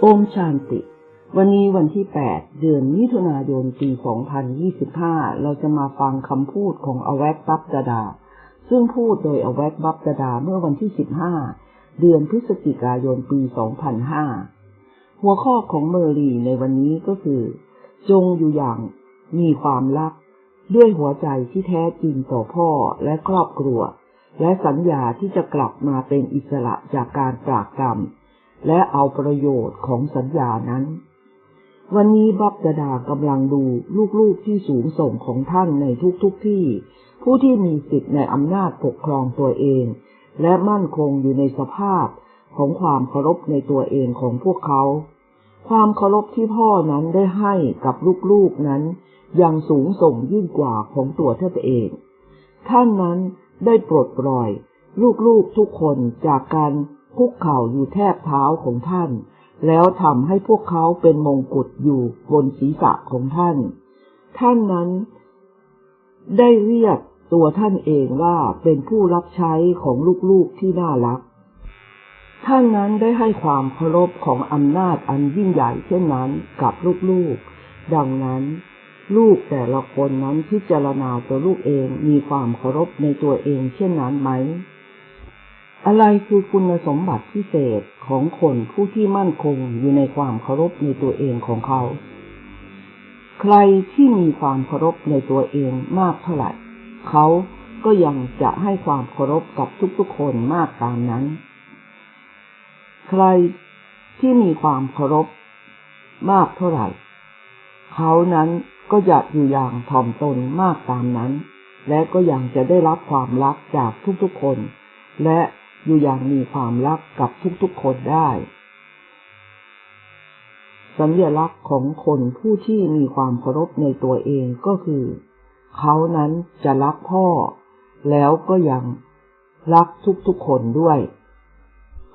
โอมชานติ วันนี้วันที่ 8 เดือนมิถุนายนปี 2025 เราจะมาฟังคำพูดของอแวกบับดาดา ซึ่งพูดโดยอแวกบับดาดาเมื่อวันที่ 15 เดือนพฤศจิกายนปี 2005 หัวข้อของเมอรีในวันนี้ก็คือ จงอยู่อย่างมีความรัก ด้วยหัวใจที่แท้จริงต่อพ่อและครอบครัว และสัญญาที่จะกลับมาเป็นอิสระจากการปรากกรรม และเอาประโยชน์ของสัญญานั้น วันนี้บับดาดากำลังดูลูกๆที่สูงส่งของท่านในทุกๆทที่ ผู้ที่มีสิทธิ์ในอำนาจปกครองตัวเอง และมั่นคงอยู่ในสภาพของความเคารพในตัวเองของพวกเขา ความเคารพที่พ่อนั้นได้ให้กับลูกๆนั้น ยังสูงส่งยิ่งกว่าของตัวท่านเอง ท่านนั้นได้ปลดปล่อย ลูกๆทุกคนจากการ คุกเข่าอยู่แทบเท้าของท่าน แล้วทำให้พวกเขาเป็นมงกุฎอยู่บนศีรษะของท่าน ท่านนั้นได้เรียกตัวท่านเองว่าเป็นผู้รับใช้ของลูกๆที่น่ารัก ท่านนั้นได้ให้ความเคารพของอำนาจอันยิ่งใหญ่เช่นนั้นกับลูกๆ ดังนั้น ลูกแต่ละคนนั้นพิจารณาตัวลูกเองมีความเคารพในตัวเองเช่นนั้นไหม อะไรคือคุณสมบัติพิเศษของคนผู้ที่มั่นคงอยู่ในความเคารพในตัวเองของเขา ใครที่มีความเคารพในตัวเองมากเท่าไหร่ เขาก็ยังจะให้ความเคารพกับทุกๆคนมากตามนั้น ใครที่มีความเคารพมากเท่าไหร่ เขานั้นก็จะอยู่อย่างถ่อมตนมากตามนั้น และก็ยังจะได้รับความรักจากทุกๆคน และ อยู่อย่างมีความรักกับทุกๆคนได้ สัญลักษณ์ของคนผู้ที่มีความเคารพในตัวเองก็คือ เขานั้นจะรักพ่อ แล้วก็ยังรักทุกๆคนด้วย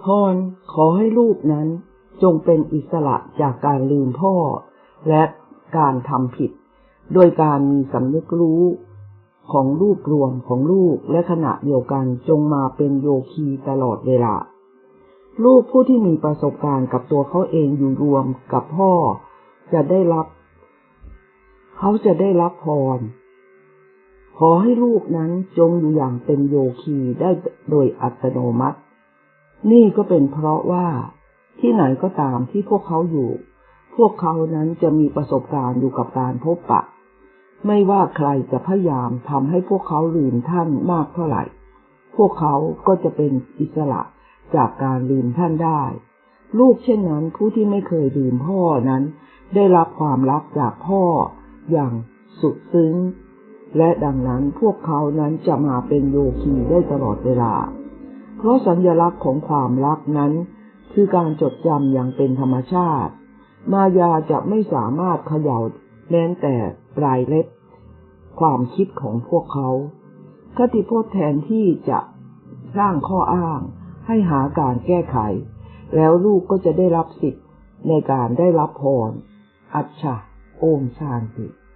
พรขอให้ลูกนั้นจงเป็นอิสระจากการลืมพ่อ และการทำผิด โดยการมีสำนึกรู้ ของรูปรวมของลูกและขณะเดียวกันจงมาเป็นโยคีตลอดเวลา ลูกผู้ที่มีประสบการณ์กับตัวเขาเองอยู่รวมกับพ่อ จะได้รับ เขาจะได้รับพร ขอให้ลูกนั้นจงอยู่อย่างเป็นโยคีได้โดยอัตโนมัติ นี่ก็เป็นเพราะว่า ที่ไหนก็ตามที่พวกเขาอยู่ พวกเขานั้นจะมีประสบการณ์อยู่กับการพบปะ ไม่ว่าใครจะพยายามทำให้พวกเขาลืมท่านมากเท่าไหร่ พวกเขาก็จะเป็นอิสระจากการลืมท่านได้ ลูกเช่นนั้นผู้ที่ไม่เคยลืมพ่อนั้น ได้รับความรักจากพ่ออย่างสุดซึ้ง และดังนั้นพวกเขานั้นจะมาเป็นโยคีได้ตลอดเวลา เพราะสัญลักษณ์ของความรักนั้น คือการจดจำอย่างเป็นธรรมชาติ มายาจะไม่สามารถเขย่าแม้แต่ ปลายเล็บ ความคิดของพวกเขาคติพจน์แทนที่จะสร้างข้ออ้าง ให้หาการแก้ไข แล้วลูกก็จะได้รับสิทธิ์ในการได้รับพร อัจฉะโอมชานติ